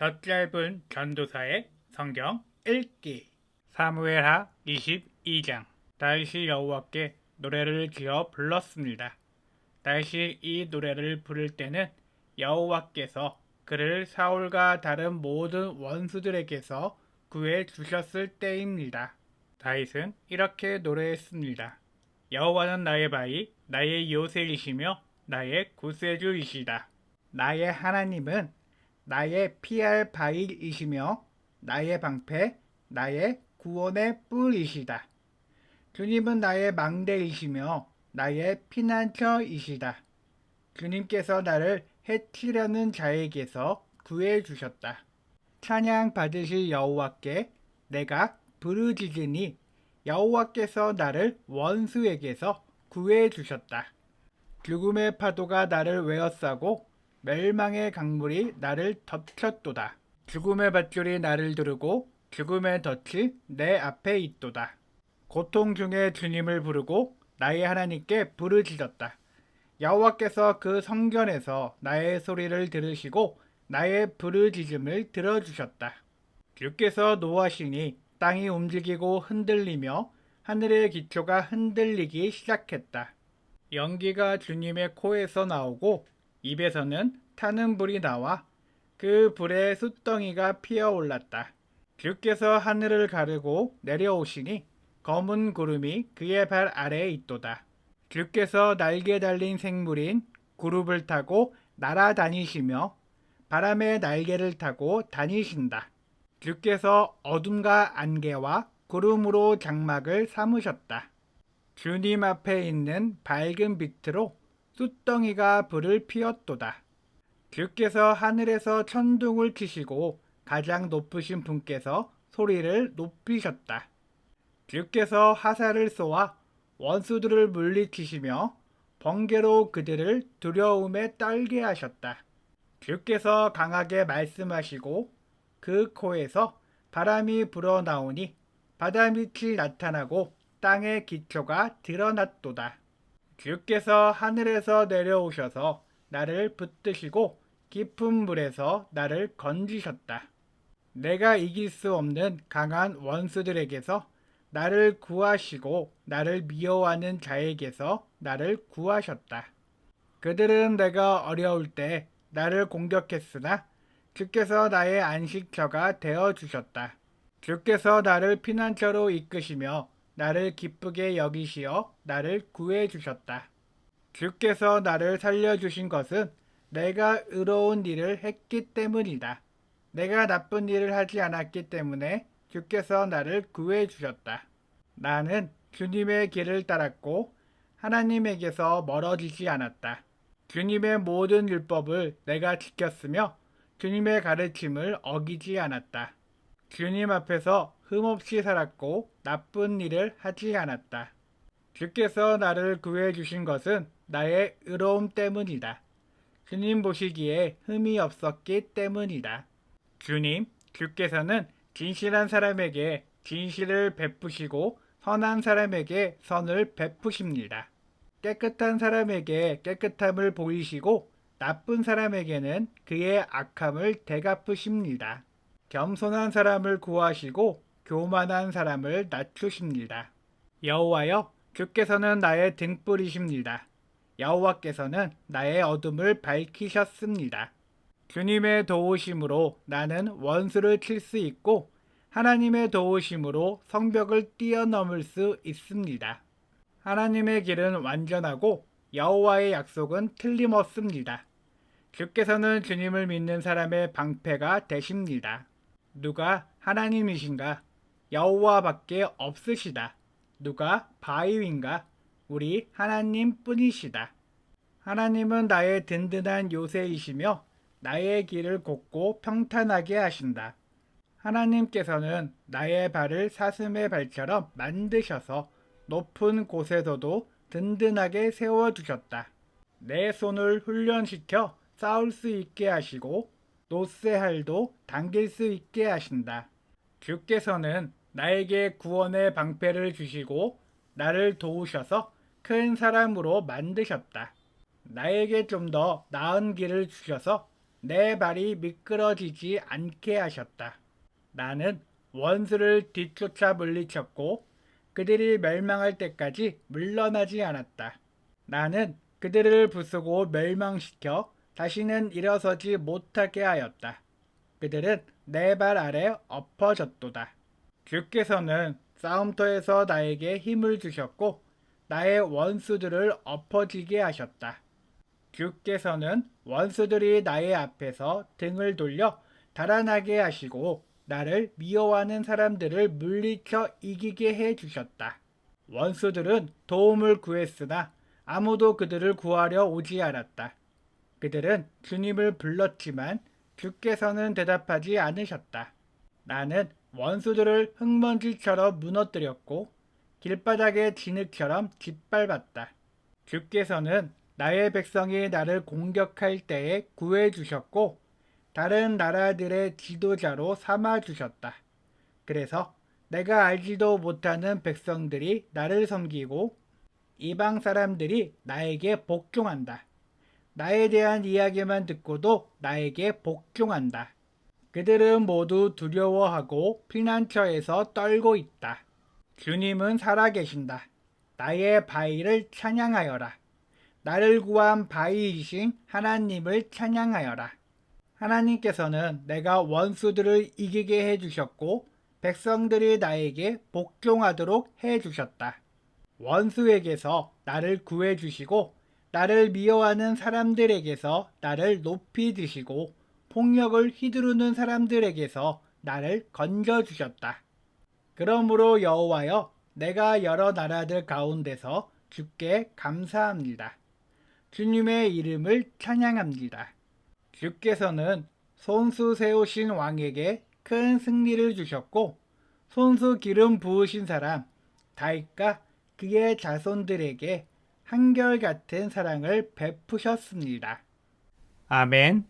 혀짧은 전도사의 성경 읽기 사무엘하 22장 다윗이 여호와께 노래를 지어 불렀습니다. 다윗이 이 노래를 부를 때는 여호와께서 그를 사울과 다른 모든 원수들에게서 구해 주셨을 때입니다. 다윗은 이렇게 노래했습니다. 여호와는 나의 바위, 나의 요새이시며 나의 구세주이시다. 나의 하나님은 나의 피할 바위이시며 나의 방패, 나의 구원의 뿔이시다. 주님은 나의 망대이시며 나의 피난처이시다. 주님께서 나를 해치려는 자에게서 구해 주셨다. 찬양 받으실 여호와께 내가 부르짖으니 여호와께서 나를 원수에게서 구해 주셨다. 죽음의 파도가 나를 외어싸고 멸망의 강물이 나를 덮쳤도다. 죽음의 밧줄이 나를 두르고 죽음의 덫이 내 앞에 있도다. 고통 중에 주님을 부르고 나의 하나님께 부르짖었다. 여호와께서 그 성전에서 나의 소리를 들으시고 나의 부르짖음을 들어주셨다. 주께서 노하시니 땅이 움직이고 흔들리며 하늘의 기초가 흔들리기 시작했다. 연기가 주님의 코에서 나오고 입에서는 타는 불이 나와 그 불에 숯덩이가 피어올랐다. 주께서 하늘을 가르고 내려오시니 검은 구름이 그의 발 아래에 있도다. 주께서 날개 달린 생물인 구룹을 타고 날아다니시며 바람의 날개를 타고 다니신다. 주께서 어둠과 안개와 구름으로 장막을 삼으셨다. 주님 앞에 있는 밝은 빛으로 숯덩이가 불을 피웠도다. 주께서 하늘에서 천둥을 치시고 가장 높으신 분께서 소리를 높이셨다. 주께서 화살을 쏘아 원수들을 물리치시며 번개로 그들을 두려움에 떨게 하셨다. 주께서 강하게 말씀하시고 그 코에서 바람이 불어나오니 바다 밑이 나타나고 땅의 기초가 드러났도다. 주께서 하늘에서 내려오셔서 나를 붙드시고 깊은 물에서 나를 건지셨다. 내가 이길 수 없는 강한 원수들에게서 나를 구하시고 나를 미워하는 자에게서 나를 구하셨다. 그들은 내가 어려울 때 나를 공격했으나 주께서 나의 안식처가 되어 주셨다. 주께서 나를 피난처로 이끄시며 나를 기쁘게 여기시어 나를 구해 주셨다. 주께서 나를 살려 주신 것은 내가 의로운 일을 했기 때문이다. 내가 나쁜 일을 하지 않았기 때문에 주께서 나를 구해 주셨다. 나는 주님의 길을 따랐고 하나님에게서 멀어지지 않았다. 주님의 모든 율법을 내가 지켰으며 주님의 가르침을 어기지 않았다. 주님 앞에서 흠없이 살았고 나쁜 일을 하지 않았다. 주께서 나를 구해 주신 것은 나의 의로움 때문이다. 주님 보시기에 흠이 없었기 때문이다. 주님, 주께서는 진실한 사람에게 진실을 베푸시고 선한 사람에게 선을 베푸십니다. 깨끗한 사람에게 깨끗함을 보이시고 나쁜 사람에게는 그의 악함을 대갚으십니다. 겸손한 사람을 구하시고 교만한 사람을 낮추십니다. 여호와여, 주께서는 나의 등불이십니다. 여호와께서는 나의 어둠을 밝히셨습니다. 주님의 도우심으로 나는 원수를 칠 수 있고 하나님의 도우심으로 성벽을 뛰어넘을 수 있습니다. 하나님의 길은 완전하고 여호와의 약속은 틀림없습니다. 주께서는 주님을 믿는 사람의 방패가 되십니다. 누가 하나님이신가? 여호와밖에 없으시다. 누가 바위인가? 우리 하나님 뿐이시다. 하나님은 나의 든든한 요새이시며 나의 길을 곱고 평탄하게 하신다. 하나님께서는 나의 발을 사슴의 발처럼 만드셔서 높은 곳에서도 든든하게 세워주셨다. 내 손을 훈련시켜 싸울 수 있게 하시고 노쇠할도 당길 수 있게 하신다. 주께서는 나에게 구원의 방패를 주시고 나를 도우셔서 큰 사람으로 만드셨다. 나에게 좀 더 나은 길을 주셔서 내 발이 미끄러지지 않게 하셨다. 나는 원수를 뒤쫓아 물리쳤고 그들이 멸망할 때까지 물러나지 않았다. 나는 그들을 부수고 멸망시켜 다시는 일어서지 못하게 하였다. 그들은 내 발 아래 엎어졌도다. 주께서는 싸움터에서 나에게 힘을 주셨고 나의 원수들을 엎어지게 하셨다. 주께서는 원수들이 나의 앞에서 등을 돌려 달아나게 하시고 나를 미워하는 사람들을 물리쳐 이기게 해 주셨다. 원수들은 도움을 구했으나 아무도 그들을 구하려 오지 않았다. 그들은 주님을 불렀지만 주께서는 대답하지 않으셨다. 나는 원수들을 흙먼지처럼 무너뜨렸고 길바닥의 진흙처럼 짓밟았다. 주께서는 나의 백성이 나를 공격할 때에 구해 주셨고 다른 나라들의 지도자로 삼아 주셨다. 그래서 내가 알지도 못하는 백성들이 나를 섬기고 이방 사람들이 나에게 복종한다. 나에 대한 이야기만 듣고도 나에게 복종한다. 그들은 모두 두려워하고 피난처에서 떨고 있다. 주님은 살아계신다. 나의 바위를 찬양하여라. 나를 구한 바위이신 하나님을 찬양하여라. 하나님께서는 내가 원수들을 이기게 해주셨고 백성들이 나에게 복종하도록 해주셨다. 원수에게서 나를 구해주시고 나를 미워하는 사람들에게서 나를 높이 드시고 폭력을 휘두르는 사람들에게서 나를 건져주셨다. 그러므로 여호와여 내가 여러 나라들 가운데서 주께 감사합니다. 주님의 이름을 찬양합니다. 주께서는 손수 세우신 왕에게 큰 승리를 주셨고 손수 기름 부으신 사람 다윗과 그의 자손들에게 한결같은 사랑을 베푸셨습니다. 아멘.